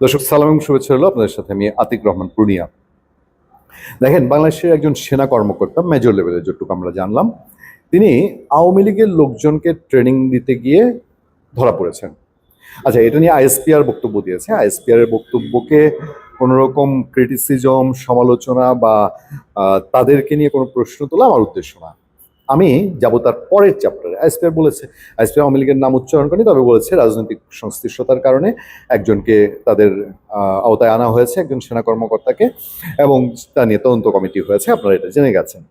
দর্শক, সালাম এবং শুভেচ্ছা হলো আপনাদের সাথে আমি আতিক রহমান পূর্ণিয়া। দেখেন, বাংলাদেশের একজন সেনা কর্মকর্তা মেজর লেভেলের যতটুকু আমরা জানলাম, তিনি আওয়ামী লীগের লোকজনকে ট্রেনিং দিতে গিয়ে ধরা পড়েছেন। আচ্ছা এটা নিয়ে আইএসপিআর বক্তব্য দিয়েছে। আইএসপিআর এর বক্তব্যকে কোনো রকম ক্রিটিসিজম সমালোচনা বা তাদেরকে নিয়ে কোনো প্রশ্ন তোলা আমার উদ্দেশ্য না। আমি যাব তার পরের চ্যাপ্টারে আইএসপিআর বলেছে, আইএসপিআর আওয়ামী লীগের নাম উচ্চারণ করেনি, তবে বলেছে রাজনৈতিক সংশ্লিষ্টতার কারণে একজনকে তাদের আওতায় আনা হয়েছে, একজন সেনা কর্মকর্তাকে, এবং তা নিয়ে তদন্ত কমিটি হয়েছে। আপনারা এটা জেনে গেছেন।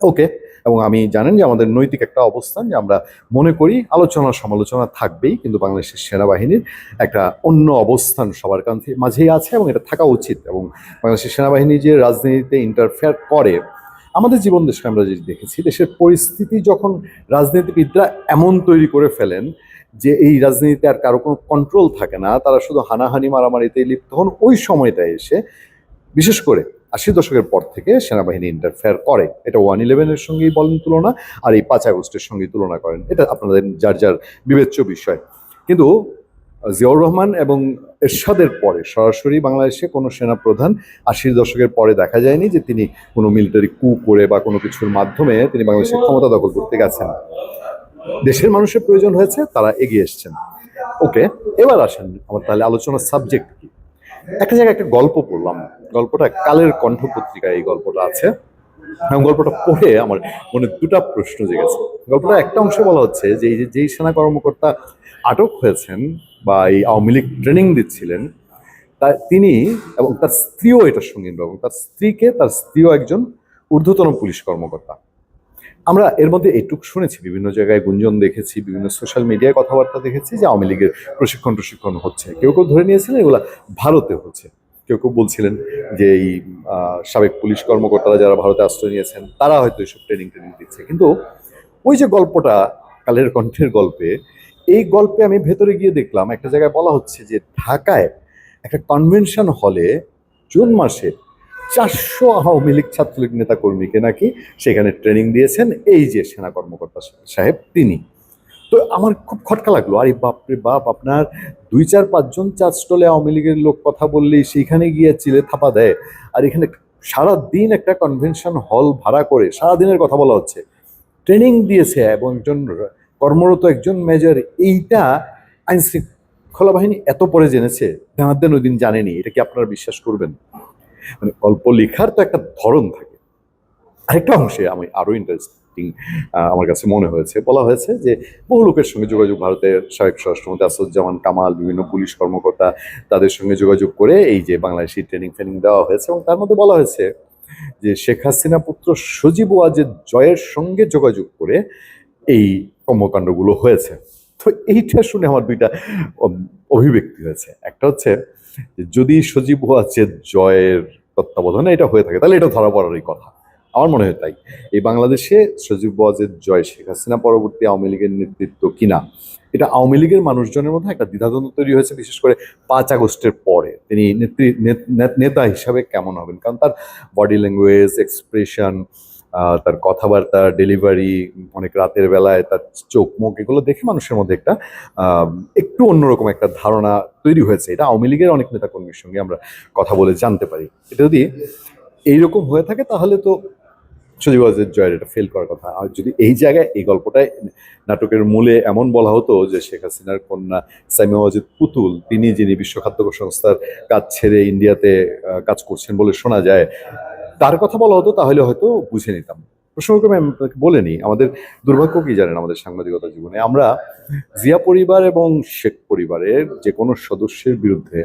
ওকে, এবং আমি জানেন যে আমাদের নৈতিক একটা অবস্থান, যে আমরা মনে করি আলোচনা সমালোচনা থাকবেই, কিন্তু বাংলাদেশের সেনাবাহিনীর একটা অন্য অবস্থান সবার কাছে মাঝেই আছে, এবং এটা থাকা উচিত। এবং বাংলাদেশের সেনাবাহিনী যে রাজনীতিতে ইন্টারফেয়ার করে আমাদের জীবন দেশকে আমরা যে দেখেছি, দেশের পরিস্থিতি যখন রাজনীতিবিদরা এমন তৈরি করে ফেলেন যে এই রাজনীতিতে আর কারও কোনো কন্ট্রোল থাকে না, তারা শুধু হানাহানি মারামারিতেই লিপ্ত হন, ওই সময়টায় এসে বিশেষ করে আশি দশকের পর থেকে সেনাবাহিনী ইন্টারফেয়ার করে। এটা ওয়ান ইলেভেনের সঙ্গেই বলেন তুলনা, আর এই পাঁচ আগস্টের সঙ্গেই তুলনা করেন। এটা আপনাদের যার যার বিবেচ্য বিষয়। কিন্তু জিয়াউর রহমান এবং এরশাদের পরে সরাসরি বাংলাদেশে কোনো সেনাপ্রধান আশির দশকের পরে দেখা যায়নি যে তিনি কোনো মিলিটারি কু করে বা কোনো কিছুর মাধ্যমে তিনি বাংলাদেশের ক্ষমতা দখল করতে গেছেন। দেশের মানুষের প্রয়োজন হয়েছে, তারা এগিয়ে এসছেন। ওকে, এবার আসেন আমার তাহলে আলোচনার সাবজেক্ট কি? একটা জায়গায় একটা গল্প পড়লাম। গল্পটা কালের কণ্ঠ পত্রিকায় এই গল্পটা আছে। এবং গল্পটা পড়ে আমার মনে দুটা প্রশ্ন জেগেছে। গল্পটা একটা অংশে বলা হচ্ছে যে যেই সেনা কর্মকর্তা আটক হয়েছেন বা এই আওয়ামী লীগ ট্রেনিং দিচ্ছিলেন, তা তিনি এবং তার স্ত্রীও এটার সঙ্গে এবং তার স্ত্রীকে তার স্ত্রীও একজন ঊর্ধ্বতন পুলিশ কর্মকর্তা। আমরা এর মধ্যে এটুক শুনেছি, বিভিন্ন জায়গায় গুঞ্জন দেখেছি, বিভিন্ন সোশ্যাল মিডিয়ায় কথাবার্তা দেখেছি যে আওয়ামী লীগের প্রশিক্ষণ প্রশিক্ষণ হচ্ছে। কেউ কেউ ধরে নিয়েছিলেন এগুলা ভারতে হচ্ছে। কেউ কেউ বলছিলেন যে এই সাবেক পুলিশ কর্মকর্তারা যারা ভারতে আশ্রয় নিয়েছেন, তারা হয়তো এসব ট্রেনিং ট্রেনিং দিচ্ছে। কিন্তু ওই যে গল্পটা, কালের কণ্ঠের গল্পে, এই গল্পে আমি ভেতরে গিয়ে দেখলাম, একটা জায়গায় বলা হচ্ছে যে ঢাকায় একটা কনভেনশন হলে জুন মাসে চারশো আওয়ামী লীগ ছাত্রলীগ নেতা কর্মীকে নাকি সেখানে ট্রেনিং দিয়েছেন। এই যে সেনা কর্মকর্তা সাহেব, তিনি। তো আমার খুব খটকা লাগল, আরে বাপরে বাপ, আপনার দুই চার পাঁচজন চার স্টলে আওয়ামী লীগের লোক কথা বললেই সেইখানে গিয়ে চিলে থাপা দেয়। আর এখানে সারা দিন একটা কনভেনশন হল ভাড়া করে সারা দিনের কথা বলা হচ্ছে। ট্রেনিং দিয়েছে এবং একজন কর্মরত একজন মেজর এইটা আইন শৃঙ্খলা বাহিনী এত পরে জেনেছে দেন ওই দিন জানেনি, এটা কি আপনারা বিশ্বাস করবেন? মানে গল্প লেখার তো একটা ধরন থাকে। আরেকটা অংশে আমি আরও ইন্টারেস্টিং আমার কাছে মনে হয়েছে। বলা হয়েছে যে বহু লোকের সঙ্গে যোগাযোগ ভারতের সাবেক স্বরাষ্ট্রমন্ত্রী আসাদুজ্জামান কামাল, বিভিন্ন পুলিশ কর্মকর্তা তাদের সঙ্গে যোগাযোগ করে এই যে বাংলাদেশি ট্রেনিং ফ্রেনিং দেওয়া হয়েছে এবং তার মধ্যে বলা হয়েছে যে শেখ হাসিনা পুত্র সজীব ওয়াজেদ জয়ের সঙ্গে যোগাযোগ করে এই কর্মকাণ্ডগুলো হয়েছে। তো এইটা শুনে আমার দুইটা অভিব্যক্তি হয়েছে। একটা হচ্ছে যদি সজীব ওয়াজেদ জয়ের তত্ত্বাবধানে এটা হয়ে থাকে, তাহলে এটা ধরা পড়ারই কথা। আমার মনে হয় তাই। এই বাংলাদেশে সজীব ওয়াজেদ জয় শেখ হাসিনা পরবর্তী আওয়ামী লীগের নেতৃত্ব কিনা, এটা আওয়ামী লীগের মানুষজনের মধ্যে একটা দ্বিধাদ্বন্দ্ব তৈরি হয়েছে, বিশেষ করে পাঁচ আগস্টের পরে। তিনি নেত্রী নেত- হিসাবে কেমন হবেন? কারণ তার বডি ল্যাঙ্গুয়েজ এক্সপ্রেশন তার কথাবার্তা ডেলিভারি অনেক রাতের বেলায় তার চোখ, মুখ, এগুলো দেখে মানুষের মধ্যে একটা একটু অন্যরকম একটা ধারণা তৈরি হয়েছে। এটা আওয়ামী লীগের অনেক নেতাকর্মীর সঙ্গে আমরা কথা বলে জানতে পারি। এটা যদি এইরকম হয়ে থাকে, তাহলে তো সজীব ওয়াজেদ জয়ের এটা ফেল করার কথা। আর যদি এই জায়গায় এই গল্পটায় নাটকের মূলে এমন বলা হতো যে শেখ হাসিনার কন্যা সাইমা ওয়াজেদ পুতুল, তিনি যিনি বিশ্ব খাদ্য সংস্থার কাজ ছেড়ে ইন্ডিয়াতে কাজ করছেন বলে শোনা যায়, তার কথা বলা হতো, তাহলে হয়তো বুঝে নিতাম। প্রসঙ্গক্রমে আমি নিই, আমাদের দুর্ভাগ্য কি জানেন আমাদের সাংবাদিকতা জীবনে? আমরা জিয়া পরিবার এবং শেখ পরিবারের যে কোনো সদস্যের বিরুদ্ধে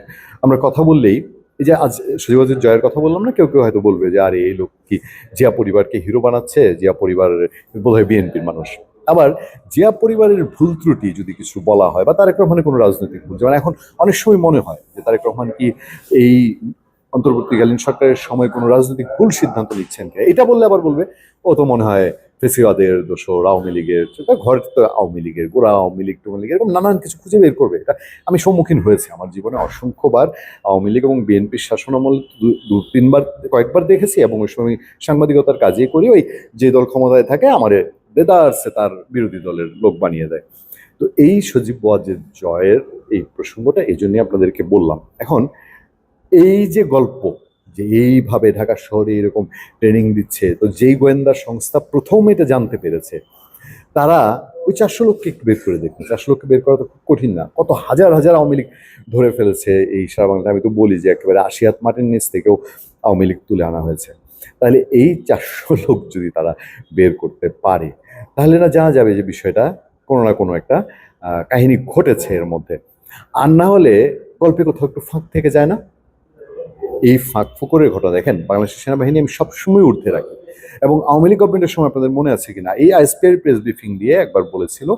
আমরা কথা বললেই এই যে আজ সজীবাজের জয়ের কথা বললাম না, কেউ কেউ হয়তো বলবে যে, আরে, এই লোক কি জিয়া পরিবারকে হিরো বানাচ্ছে জিয়া পরিবার বোধহয় বিএনপির মানুষ আবার জিয়া পরিবারের ভুল ত্রুটি যদি কিছু বলা হয়, বা তারেক রহমানের কোনো রাজনৈতিক ভুল, যেমন এখন অনেক সময় মনে হয় যে, তারেক রহমান কি এই অন্তর্বর্তীকালীন সরকারের সময় কোনো রাজনৈতিক ভুল সিদ্ধান্ত নিচ্ছেন। এটা বললে আবার বলবে, ও তো মনে হয় ফেসিবাদের দোষর আওয়ামী লীগের ঘরে তো আওয়ামী লীগের, গোড়া আওয়ামী লীগ টুমী লীগ এরকম নানান কিছু খুঁজে বের করবে। এটা আমি সম্মুখীন হয়েছি আমার জীবনে অসংখ্যবার আওয়ামী লীগ এবং বিএনপির শাসনামল দু- তিনবার, কয়েকবার দেখেছি এবং ওই সময় সাংবাদিকতার কাজে করি, ওই যে দল ক্ষমতায় থাকে, আমার দেদারসে তার বিরোধী দলের লোক বানিয়ে দেয়। তো এই সজীব ওয়াজের জয়ের এই প্রসঙ্গটা, এই জন্যই আপনাদেরকে বললাম। এখন এই যে গল্প যে এইভাবে ঢাকা শহরে এরকম ট্রেনিং দিচ্ছে। তো যেই গোয়েন্দা সংস্থা প্রথম এটা জানতে পেরেছে, তারা ওই চারশো লোককে একটু বের করে দেখুন। চারশো লোককে বের করা তো খুব কঠিন না। কত হাজার হাজার আওয়ামী লীগ ধরে ফেলেছে এই সারা বাংলা আমি তো বলি যে একেবারে আশিয়াত মাটির নিচ থেকেও আওয়ামী লীগ তুলে আনা হয়েছে। তাহলে এই চারশো লোক যদি তারা বের করতে পারে, তাহলে না জানা যাবে যে বিষয়টা কোনো না কোনো একটা কাহিনী ঘটেছে এর মধ্যে। আর না হলে গল্পে কোথাও একটু ফাঁক থেকে যায় না? এই ফাঁক ফুকরের ঘটনা দেখেন, বাংলাদেশের সেনাবাহিনী আমি সবসময় ঊর্ধ্বে রাখি। এবং আওয়ামী লীগ গভর্নমেন্টের সময় আপনাদের মনে আছে কিনা? এই আইএসপিআর প্রেস ব্রিফিং দিয়ে একবার বলেছিল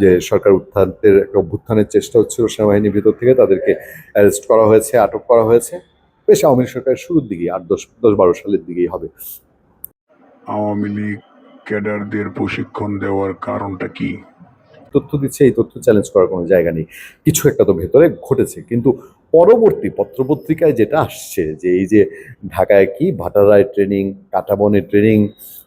যে সরকার উত্থানের একটা অভ্যুত্থানের চেষ্টা হচ্ছিল সেনাবাহিনীর ভিতর থেকে, তাদেরকে অ্যারেস্ট করা হয়েছে, আটক করা হয়েছে। বেশ, আওয়ামী লীগ সরকারের শুরুর দিকেই, আট, দশ দশ, বারো সালের দিকেই হবে। আওয়ামী লীগ ক্যাডারদের প্রশিক্ষণ দেওয়ার কারণটা কি? তথ্য দিচ্ছে, এই তথ্য চ্যালেঞ্জ করার কোনো জায়গা নেই। কিছু একটা তো ভেতরে ঘটেছে। কিন্তু পরবর্তী পত্রপত্রিকায় যেটা আসছে যে এই যে ঢাকায় কি ভাটারায় ট্রেনিং কাটাবনে ট্রেনিং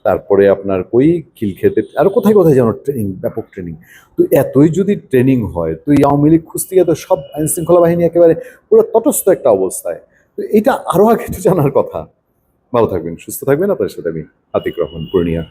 তারপরে আপনার কই খিলক্ষেতে, আর কোথায় কোথায় যেন ট্রেনিং ব্যাপক ট্রেনিং তো এতই যদি ট্রেনিং হয়, তো আওয়ামী লীগ খুঁজতে তো সব আইন শৃঙ্খলা বাহিনী একেবারে পুরো তটস্থ একটা অবস্থায়। তো এটা আরও আগে জানার কথা। ভালো থাকবেন, সুস্থ থাকবেন। আপনার সাথে আমি আতিক রহমান, পূর্ণিয়া।